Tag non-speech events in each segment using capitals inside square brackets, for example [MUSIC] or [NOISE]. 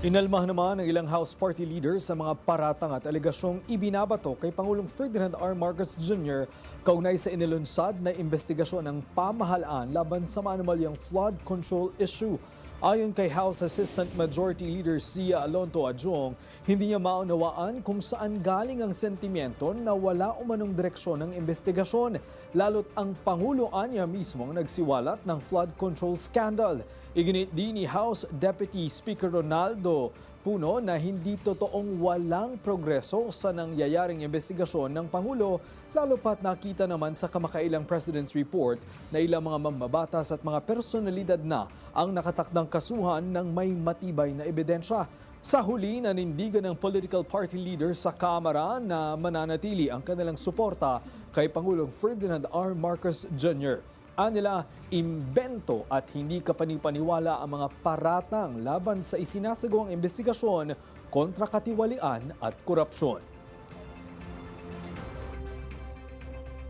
Inalmah naman ng ilang House Party leaders sa mga paratang at alegasyong ibinabato kay Pangulong Ferdinand R. Marcos Jr. kaugnay sa inilunsad na investigasyon ng pamahalaan laban sa manumalyang flood control issue. Ayon kay House Assistant Majority Leader Sia Alonto Adjong, hindi niya maunawaan kung saan galing ang sentimiento na wala umanong direksyon ng investigasyon, lalo't ang Pangulo anya mismo ang nagsiwalat ng flood control scandal. Iginit din ni House Deputy Speaker Ronaldo Puno na hindi totoong walang progreso sa nangyayaring investigasyon ng Pangulo, lalo pat nakita naman sa kamakailang President's Report na ilang mga mambabatas at mga personalidad na ang nakatakdang kasuhan ng may matibay na ebidensya. Sa huli, nanindigan ng political party leaders sa Kamara na mananatili ang kanilang suporta kay Pangulong Ferdinand R. Marcos Jr. Anila, imbento at hindi kapanipaniwala ang mga paratang laban sa isinasagawang investigasyon kontra katiwalian at korupsyon.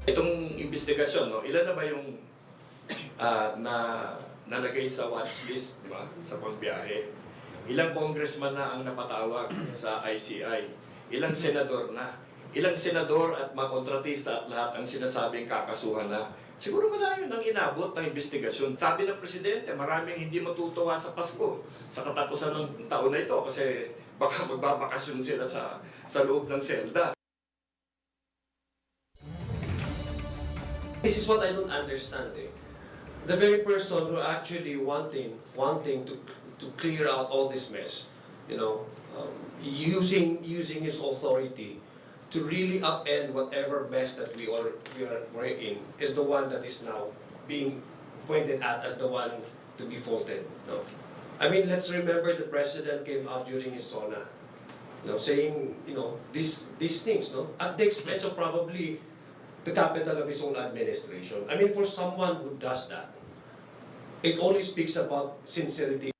Itong investigasyon, no, ilan na ba yung ah, na nalagay sa watch list, di ba, sa pagbiyahe? Ilang congressman na ang napatawag sa ICI? Ilang senador na? Ilang senador at mga kontratista at lahat ang sinasabing kakasuhan na? Siguro malayo nang inabot ng investigasyon. Sabi ng Presidente, maraming hindi matutuwa sa Pasko sa katapusan ng taon na ito kasi baka [LAUGHS] magbabakasyon sila sa, sa loob ng selda. This is what I don't understand. Eh. The very person who actually wanting wanting to to clear out all this mess, you know, um, using using his authority to really upend whatever mess that we are we are we're in is the one that is now being pointed at as the one to be faulted. No, I mean let's remember the president came out during his SONA, you know, saying you know these these things, no, at the expense of probably the capital of his own administration. I mean, for someone who does that, it only speaks about sincerity.